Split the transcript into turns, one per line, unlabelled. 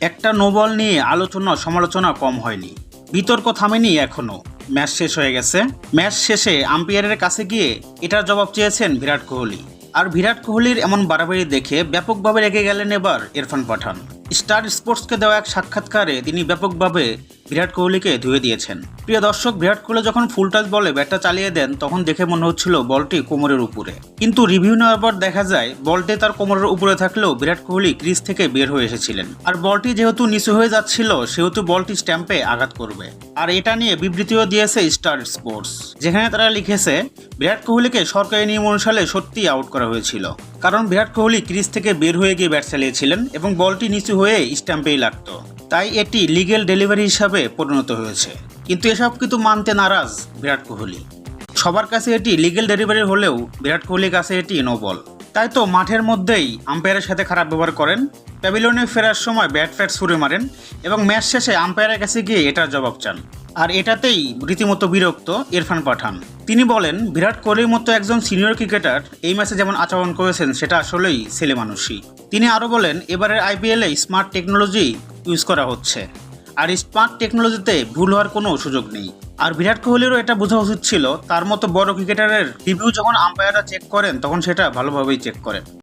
একটা নোবল নিয়ে আলোচনা সমালোচনা কম হয়নি। বিতর্ক থামেনি এখনও ম্যাচ শেষ হয়ে গেছে। ম্যাচ শেষে আম্পায়ারের কাছে গিয়ে এটার জবাব চেয়েছেন বিরাট কোহলি। আর বিরাট কোহলির এমন বাড়াবাড়ি দেখে ব্যাপকভাবে রেগে গেলেন এবার ইরফান পাঠান। স্টার স্পোর্টসকে দেওয়া এক সাক্ষাৎকারে তিনি ব্যাপকভাবে বিরাট কোহলিকে ধুয়ে দিয়েছেন। প্রিয় দর্শক, বিরাট কোহলি যখন ফুল টাচ বলে ব্যাটটা চালিয়ে দেন, তখন দেখে মনে হচ্ছিল বলটি কোমরের উপরে। কিন্তু রিভিউ নেওয়ার পর দেখা যায়, বলটি তার কোমরের উপরে থাকলেও বিরাট কোহলি ক্রিজ থেকে বের হয়ে এসেছিলেন। আর বলটি যেহেতু নিচু হয়ে যাচ্ছিল, সেহেতু বলটি স্ট্যাম্পে আঘাত করবে। আর এটা নিয়ে বিবৃতিও দিয়েছে স্টার স্পোর্টস, যেখানে তারা লিখেছে, বিরাট কোহলিকে সরকারি নিয়ম অনুসারে সত্যি আউট করা হয়েছিল। কারণ বিরাট কোহলি ক্রিজ থেকে বের হয়ে গিয়ে ব্যাট চালিয়েছিলেন এবং বলটি নিচু হয়ে স্ট্যাম্পেই লাগতো। তাই এটি লিগেল ডেলিভারি হিসাবে পরিণত হয়েছে। কিন্তু এসব কিন্তু মানতে নারাজ বিরাট কোহলি। সবার কাছে এটি লিগেল ডেলিভারি হলেও বিরাট কোহলির কাছে এটি নো বল তাই তো মাঠের মধ্যেই আম্পায়ারের সাথে খারাপ ব্যবহার করেন, প্যাভিলিয়নে ফেরার সময় ব্যাট ফ্যাট ছুঁড়ে মারেন এবং ম্যাচ শেষে আম্পায়ারের কাছে গিয়ে এটার জবাব চান। আর এটাতেই রীতিমতো বিরক্ত ইরফান পাঠান। তিনি বলেন, বিরাট কোহলির মতো একজন সিনিয়র ক্রিকেটার এই ম্যাচে যেমন আচরণ করেছেন, সেটা আসলেই ছেলে মানুষই তিনি আরও বলেন, এবারের আইপিএলে স্মার্ট টেকনোলজি ইউজ করা হচ্ছে। আর স্মার্ট টেকনোলজিতে ভুল হওয়ার কোনো সুযোগ নেই। আর বিরাট কোহলিরও এটা বোঝা উচিত ছিল, তার মতো বড় ক্রিকেটারের রিভিউ যখন আম্পায়াররা চেক করেন, তখন সেটা ভালোভাবেই চেক করেন।